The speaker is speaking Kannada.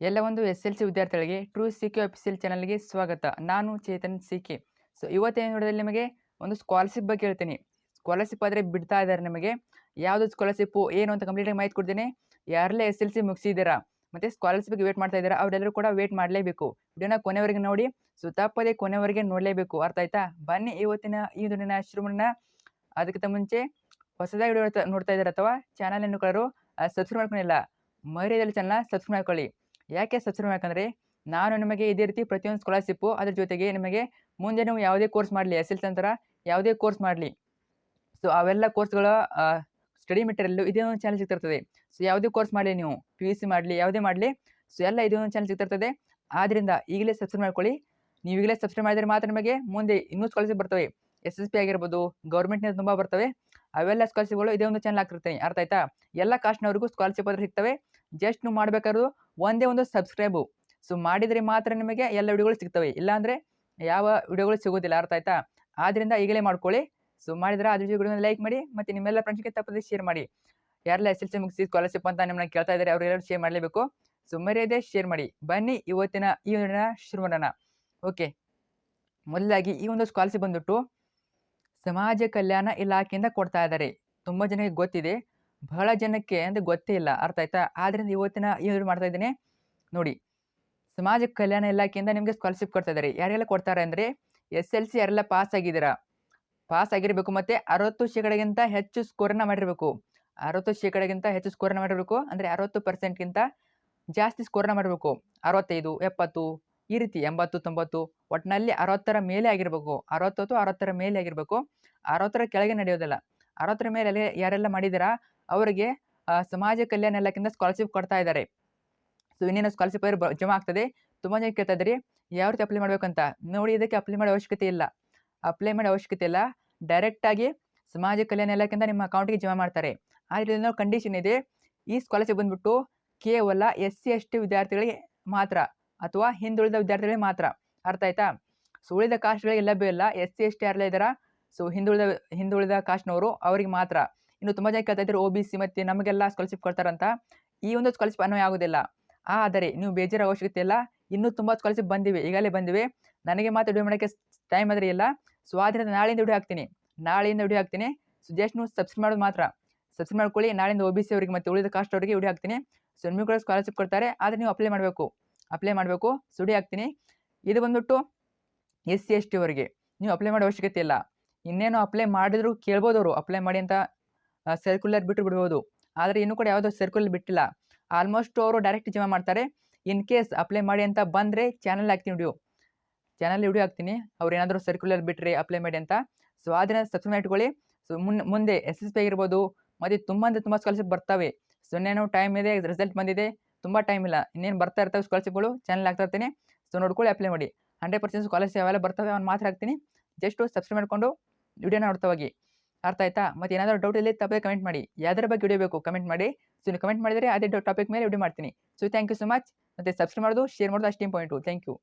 ಎಲ್ಲ ಒಂದು ಎಸ್ ಎಲ್ ಸಿ ವಿದ್ಯಾರ್ಥಿಗಳಿಗೆ ಟ್ರೂ ಸಿ ಕೆ ಆಫೀಸಿಯಲ್ ಚಾನಲ್ಗೆ ಸ್ವಾಗತ. ನಾನು ಚೇತನ್ ಸಿ ಕೆ ಸೊ, ಇವತ್ತಿನ ವಿಡಿಯೋದಲ್ಲಿ ನಿಮಗೆ ಒಂದು ಸ್ಕಾಲರ್ಶಿಪ್ ಬಗ್ಗೆ ಹೇಳ್ತೀನಿ. ಸ್ಕಾಲರ್ಶಿಪ್ ಆದರೆ ಬಿಡ್ತಾ ಇದ್ದಾರೆ ನಿಮಗೆ. ಯಾವುದು ಸ್ಕಾಲರ್ಶಿಪ್ಪು, ಏನು ಅಂತ ಕಂಪ್ಲೀಟಾಗಿ ಮಾಹಿತಿ ಕೊಡ್ತೀನಿ. ಯಾರಲ್ಲೇ ಎಸ್ ಎಲ್ ಸಿ ಮುಗಿಸಿದ್ದೀರಾ, ಮತ್ತು ಸ್ಕಾಲರ್ಶಿಪ್ಗೆ ವೇಟ್ ಮಾಡ್ತಾ ಇದ್ದೀರಾ, ಅವರೆಲ್ಲರೂ ಕೂಡ ವೇಟ್ ಮಾಡಲೇಬೇಕು. ವಿಡಿಯೋನ ಕೊನೆವರೆಗೆ ನೋಡಿ. ಸೊ, ತಪ್ಪದೇ ಕೊನೆವರೆಗೆ ನೋಡಲೇಬೇಕು. ಅರ್ಥ ಆಯ್ತಾ? ಬನ್ನಿ ಇವತ್ತಿನ ಈ ದುಡ್ಡಿನ ಆಶ್ರಮನ ಅದಕ್ಕಿಂತ ಮುಂಚೆ ಹೊಸದಾಗಿ ವಿಡಿಯೋ ನೋಡ್ತಾ- ಇದ್ದಾರೆ ಅಥವಾ ಚಾನಲ್ ಏನು ಕಳರು ಸಬ್ಸ್ಕ್ರೈಬ್ ಮಾಡ್ಕೊಂಡಿಲ್ಲ. ಮರ್ಯಾದಲ್ಲಿ ಚಾನಲ್ನ ಸಬ್ಸ್ಕ್ರೈಬ್ ಮಾಡ್ಕೊಳ್ಳಿ. ಯಾಕೆ ಸಬ್ಸ್ಕ್ರೈಬ್ ಯಾಕಂದರೆ ನಾನು ನಿಮಗೆ ಇದೇ ರೀತಿ ಪ್ರತಿಯೊಂದು ಸ್ಕಾಲರ್ಶಿಪ್ಪು ಅದ್ರ ಜೊತೆಗೆ ನಿಮಗೆ ಮುಂದೆ ನೀವು ಯಾವುದೇ ಕೋರ್ಸ್ ಮಾಡಲಿ ಎಸ್ ಎಲ್ ನಂತರ ಯಾವುದೇ ಕೋರ್ಸ್ ಮಾಡಲಿ. ಸೊ ಅವೆಲ್ಲ ಕೋರ್ಸ್ಗಳ ಸ್ಟಡಿ ಮೆಟೀರಿಯಲ್ಲು ಇದೇ ಒಂದು ಚಾನಲ್ ಸಿಗ್ತಿರ್ತದೆ. ಸೊ ಯಾವುದೇ ಕೋರ್ಸ್ ಮಾಡಲಿ ನೀವು ಪಿ ಯು ಸಿ ಮಾಡಲಿ, ಯಾವುದೇ ಮಾಡಲಿ ಸೊ ಎಲ್ಲ ಇದೇ ಒಂದು ಚಾನಲ್ ಸಿಗ್ತಿರ್ತದೆ. ಆದ್ದರಿಂದ ಈಗಲೇ ಸಬ್ಸ್ಕ್ರೈಬ್ ಮಾಡ್ಕೊಳ್ಳಿ. ನೀವು ಈಗಲೇ ಸಬ್ಸ್ಕ್ರೈಬ್ ಮಾಡಿದರೆ ಮಾತ್ರ ನಿಮಗೆ ಮುಂದೆ ಇನ್ನೂ ಸ್ಕಾಲರ್ಶಿಪ್ ಬರ್ತವೆ. ಎಸ್ ಎಸ್ ಪಿ ಆಗಿರ್ಬೋದು ಗೌರ್ಮೆಂಟ್ನಿಂದ ತುಂಬ ಬರ್ತವೆ. ಅವೆಲ್ಲ ಸ್ಕಾಲರ್ಶಿಪ್ಗಳು ಇದೇ ಒಂದು ಚಾನಲ್ ಹಾಕಿರ್ತೀನಿ ಅರ್ಥ ಆಯ್ತಾ? ಎಲ್ಲ ಕಾಸ್ಟ್ನವ್ರಿಗೂ ಸ್ಕಾಲರ್ಶಿಪ್ ಆದ್ರೆ ಸಿಗ್ತವೆ. ಜಸ್ಟ್ ನೀವು ಮಾಡಬೇಕಾದ್ರು ಒಂದೇ ಒಂದು ಸಬ್ಸ್ಕ್ರೈಬು ಸೊ ಮಾಡಿದರೆ ಮಾತ್ರ ನಿಮಗೆ ಎಲ್ಲ ವಿಡಿಯೋಗಳು ಸಿಗ್ತವೆ. ಇಲ್ಲಾಂದರೆ ಯಾವ ವಿಡಿಯೋಗಳು ಸಿಗೋದಿಲ್ಲ. ಅರ್ಥ ಆಯ್ತಾ? ಆದ್ದರಿಂದ ಈಗಲೇ ಮಾಡ್ಕೊಳ್ಳಿ. ಸೊ ಮಾಡಿದರೆ ಅದ್ರ ವಿಡಿಯೋ ಲೈಕ್ ಮಾಡಿ ಮತ್ತು ನಿಮ್ಮೆಲ್ಲ ಫ್ರೆಂಡ್ಸ್ಗೆ ತಪ್ಪದೆ ಶೇರ್ ಮಾಡಿ. ಯಾರೆಲ್ಲ ಎಸ್ ಎಲ್ ಸಿ ಮುಗಿಸಿ ಸ್ಕಾಲರ್ಶಿಪ್ ಅಂತ ನಿಮ್ಮನ್ನ ಕೇಳ್ತಾ ಇದ್ದಾರೆ ಅವರೆಲ್ಲರೂ ಶೇರ್ ಮಾಡಲೇಬೇಕು. ಸೊ ಮರ್ಯಾದೆ ಶೇರ್ ಮಾಡಿ. ಬನ್ನಿ ಇವತ್ತಿನ ಈ ವಿಡಿಯೋನ ಶುರು ಮಾಡೋಣ ಓಕೆ ಮೊದಲಾಗಿ ಈ ಒಂದು ಸ್ಕಾಲರ್ಶಿಪ್ ಬಂದುಬಿಟ್ಟು ಸಮಾಜ ಕಲ್ಯಾಣ ಇಲಾಖೆಯಿಂದ ಕೊಡ್ತಾ ಇದ್ದಾರೆ. ತುಂಬ ಜನಕ್ಕೆ ಗೊತ್ತಿದೆ. ಬಹಳ ಜನಕ್ಕೆ ಅಂದರೆ ಗೊತ್ತೇ ಇಲ್ಲ. ಅರ್ಥ ಆಯ್ತಾ? ಆದ್ದರಿಂದ ಇವತ್ತಿನ ಏನು ಮಾಡ್ತಾ ಇದ್ದೀನಿ? ನೋಡಿ, ಸಮಾಜ ಕಲ್ಯಾಣ ಇಲಾಖೆಯಿಂದ ನಿಮಗೆ ಸ್ಕಾಲರ್ಶಿಪ್ ಕೊಡ್ತಾ ಇದ್ದಾರೆ. ಯಾರೆಲ್ಲ ಕೊಡ್ತಾರೆ ಅಂದರೆ ಎಸ್ ಎಲ್ ಸಿ ಯಾರೆಲ್ಲ ಪಾಸ್ ಆಗಿದ್ದೀರಾ? ಪಾಸ್ ಆಗಿರಬೇಕು ಮತ್ತು ಅರವತ್ತು ಶೇಕಡಗಿಂತ ಹೆಚ್ಚು ಸ್ಕೋರನ್ನು ಮಾಡಿರಬೇಕು. ಅರವತ್ತು ಶೇಕಡಗಿಂತ ಹೆಚ್ಚು ಸ್ಕೋರನ್ನು ಮಾಡಿರಬೇಕು ಅಂದರೆ ಅರವತ್ತು ಪರ್ಸೆಂಟ್ಗಿಂತ ಜಾಸ್ತಿ ಸ್ಕೋರನ್ನು ಮಾಡಬೇಕು ಅರವತ್ತೈದು, ಎಪ್ಪತ್ತು, ಈ ರೀತಿ ಎಂಬತ್ತು, ತೊಂಬತ್ತು ಒಟ್ಟಿನಲ್ಲಿ ಅರವತ್ತರ ಮೇಲೆ ಆಗಿರಬೇಕು. ಅರವತ್ತು ಅರವತ್ತರ ಮೇಲೆ ಆಗಿರಬೇಕು. ಅರವತ್ತರ ಕೆಳಗೆ ನಡೆಯೋದಿಲ್ಲ. ಅರವತ್ತರ ಮೇಲೆ ಯಾರೆಲ್ಲ ಮಾಡಿದಿರಾ, ಅವರಿಗೆ ಸಮಾಜ ಕಲ್ಯಾಣ ಇಲಾಖೆಯಿಂದ ಸ್ಕಾಲರ್ಶಿಪ್ ಕೊಡ್ತಾ ಇದ್ದಾರೆ. ಸೊ ಇನ್ನೇನು ಸ್ಕಾಲರ್ಶಿಪ್ ಜಮಾ ಆಗ್ತದೆ. ತುಂಬ ಜನ ಕೇಳ್ತಾ ಇದ್ದಾರೆ, ಯಾವ ರೀತಿ ಅಪ್ಲೈ ಮಾಡಬೇಕಂತ? ನೋಡಿ, ಇದಕ್ಕೆ ಅಪ್ಲೈ ಮಾಡೋ ಅವಶ್ಯಕತೆ ಇಲ್ಲ. ಅಪ್ಲೈ ಮಾಡೋ ಅವಶ್ಯಕತೆ ಇಲ್ಲ. ಡೈರೆಕ್ಟಾಗಿ ಸಮಾಜ ಕಲ್ಯಾಣ ಇಲಾಖೆಯಿಂದ ನಿಮ್ಮ ಅಕೌಂಟಿಗೆ ಜಮಾ ಮಾಡ್ತಾರೆ. ಆದರೆ ನಾವು ಕಂಡೀಷನ್ ಇದೆ. ಈ ಸ್ಕಾಲರ್ಶಿಪ್ ಬಂದ್ಬಿಟ್ಟು ಕೇವಲ ಎಸ್ ಸಿ ಎಸ್ ಟಿ ವಿದ್ಯಾರ್ಥಿಗಳಿಗೆ ಮಾತ್ರ ಅಥವಾ ಹಿಂದುಳಿದ ವಿದ್ಯಾರ್ಥಿಗಳಿಗೆ ಮಾತ್ರ. ಅರ್ಥ ಆಯ್ತಾ? ಸೊ ಉಳಿದ ಕಾಸ್ಟ್ಗಳಿಗೆ ಲಭ್ಯ ಇಲ್ಲ. ಎಸ್ ಸಿ ಎಸ್ ಟಿ ಯಾರೆಲ್ಲ ಇದ್ದಾರಾ? ಸೊ ಹಿಂದುಳಿದ ಹಿಂದುಳಿದ ಕಾಸ್ಟ್ನವರು ಅವರಿಗೆ ಮಾತ್ರ. ಇನ್ನು ತುಂಬ ಜನ ಕೇಳ್ತಾ ಇದ್ದಾರೆ ಒ ಬಿ ಸಿ ಮತ್ತು ನಮಗೆಲ್ಲ ಸ್ಕಾಲರ್ಶಿಪ್ ಕೊಡ್ತಾರಂತ. ಈ ಒಂದು ಸ್ಕಾಲರ್ಶಿಪ್ ಅನ್ವಯ ಆಗೋದಿಲ್ಲ. ಆದರೆ ನೀವು ಬೇಜಾರ ಅವಶ್ಯಕತೆ ಇಲ್ಲ. ಇನ್ನೂ ತುಂಬ ಸ್ಕಾಲರ್ಶಿಪ್ ಬಂದಿವೆ ಈಗಲೇ ಬಂದಿವೆ. ನನಗೆ ಮಾತ್ರ ವಿಡಿಯೋ ಮಾಡೋಕ್ಕೆ ಟೈಮ್ ಆದರೆ ಇಲ್ಲ. ಸೊ ಆದ್ದರಿಂದ ನಾಳೆಯಿಂದ ವಿಡಿಯೋ ಹಾಕ್ತೀನಿ. ನಾಳೆಯಿಂದ ವಿಡಿಯೋ ಹಾಕ್ತೀನಿ. ಸೊ ಜಸ್ಟ್ ನೀವು ಸಬ್ಸ್ಕ್ರೈಬ್ ಮಾಡೋದು ಮಾತ್ರ. ಸಬ್ಸ್ಕ್ರೈಬ್ ಮಾಡ್ಕೊಳ್ಳಿ. ನಾಳೆಯಿಂದ ಒ ಬಿ ಸಿ ಅವರಿಗೆ ಮತ್ತು ಉಳಿದ ಕಾಸ್ಟ್ ಅವರಿಗೆ ವಿಡಿಯೋ ಹಾಕ್ತೀನಿ. ಸೊ ನಿಮಗೆ ಕೂಡ ಸ್ಕಾಲರ್ಶಿಪ್ ಕೊಡ್ತಾರೆ. ಆದರೆ ನೀವು ಅಪ್ಲೈ ಮಾಡಬೇಕು. ಅಪ್ಲೈ ಮಾಡಬೇಕು. ಸುಡಿ ಹಾಕ್ತೀನಿ. ಇದು ಬಂದ್ಬಿಟ್ಟು ಎಸ್ ಸಿ ಎಸ್ ಟಿ ಅವರಿಗೆ. ನೀವು ಅಪ್ಲೈ ಮಾಡೋ ಅವಶ್ಯಕತೆ ಇಲ್ಲ. ಇನ್ನೇನು ಅಪ್ಲೈ ಮಾಡಿದ್ರು ಕೇಳ್ಬೋದು ಅವರು ಅಪ್ಲೈ ಮಾಡಿ ಅಂತ ಸರ್ಕ್ಯುಲರ್ ಬಿಟ್ಟು ಬಿಡ್ಬೋದು. ಆದರೆ ಇನ್ನೂ ಕೂಡ ಯಾವುದೋ ಸರ್ಕ್ಯುಲರ್ ಬಿಟ್ಟಿಲ್ಲ. ಆಲ್ಮೋಸ್ಟ್ ಅವರು ಡೈರೆಕ್ಟ್ ಜಮಾ ಮಾಡ್ತಾರೆ. ಇನ್ ಕೇಸ್ ಅಪ್ಲೈ ಮಾಡಿ ಅಂತ ಬಂದರೆ ಚಾನಲ್ ಹಾಕ್ತೀನಿ ವಿಡಿಯೋ ಚಾನಲ್ ವಿಡಿಯೋ ಹಾಕ್ತೀನಿ. ಅವ್ರು ಏನಾದರೂ ಸರ್ಕ್ಯುಲರ್ ಬಿಟ್ಟರೆ ಅಪ್ಲೈ ಮಾಡಿ ಅಂತ. ಸೊ ಅದನ್ನು ಸಬ್ಸ್ಕ್ರೈಬ್ ಇಟ್ಕೊಳ್ಳಿ ಸೊ ಮುನ್, ಮುಂದೆ ಎಸ್ ಎಸ್ ಪಿ ಆಗಿರ್ಬೋದು, ಮತ್ತು ತುಂಬ ಅಂದರೆ ತುಂಬ ಸ್ಕಾಲರ್ಶಿಪ್ ಬರ್ತವೆ. ಸೊ ಇನ್ನೇನು ಟೈಮ್ ಇದೆ ರಿಸಲ್ಟ್ ಬಂದಿದೆ. ತುಂಬ ಟೈಮ್ ಇಲ್ಲ. ಇನ್ನೇನು ಬರ್ತಾ ಇರ್ತವೆ ಸ್ಕಾಲರ್ಶಿಪ್ಗಳು ಚಾನಲ್ ಹಾಕ್ತಾ ಇರ್ತೀನಿ. ಸೊ ನೋಡ್ಕೊಳ್ಳಿ ಅಪ್ಲೈ ಮಾಡಿ. ಹಂಡ್ರೆಡ್ ಪರ್ಸೆಂಟ್ ಸ್ಕಾಲರ್ಶಿಪ್ ಅವೆಲ್ಲ ಬರ್ತವೆ ಅವ್ನು ಮಾತ್ರ ಹಾಕ್ತೀನಿ. ಜಸ್ಟ್ ಸಬ್ಸ್ಕ್ರೈಬ್ ಮಾಡ್ಕೊಂಡು. ವಿಡಿಯೋನ ನೋಡ್ತಾ ಹೋಗಿ. ಅರ್ಥ ಆಯ್ತಾ? ಮತ್ತೆ ಏನಾದರೂ ಡೌಟ್ ಇಲ್ಲಿ ತಪ್ಪದೆ ಕಮೆಂಟ್ ಮಾಡಿ. ಯಾವ್ದ್ರ ಬಗ್ಗೆ ವಿಡಿಯೋ ಬೇಕು ಕಮೆಂಟ್ ಮಾಡಿ. ಸೊ ನೀವು ಕಮೆಂಟ್ ಮಾಡಿದರೆ ಅದೇ ಟಾಪಿಕ್ ಮೇಲೆ ವಿಡಿಯೋ ಮಾಡ್ತೀನಿ. So thank you so much ಮತ್ತು ಸಬ್ಸ್ಕ್ರೈಬ್ ಮಾಡೋದು ಶೇರ್ ಮಾಡೋದು ಅಷ್ಟೇ ಇಂಪಾರ್ಟೆಂಟು ಥ್ಯಾಂಕ್ ಯು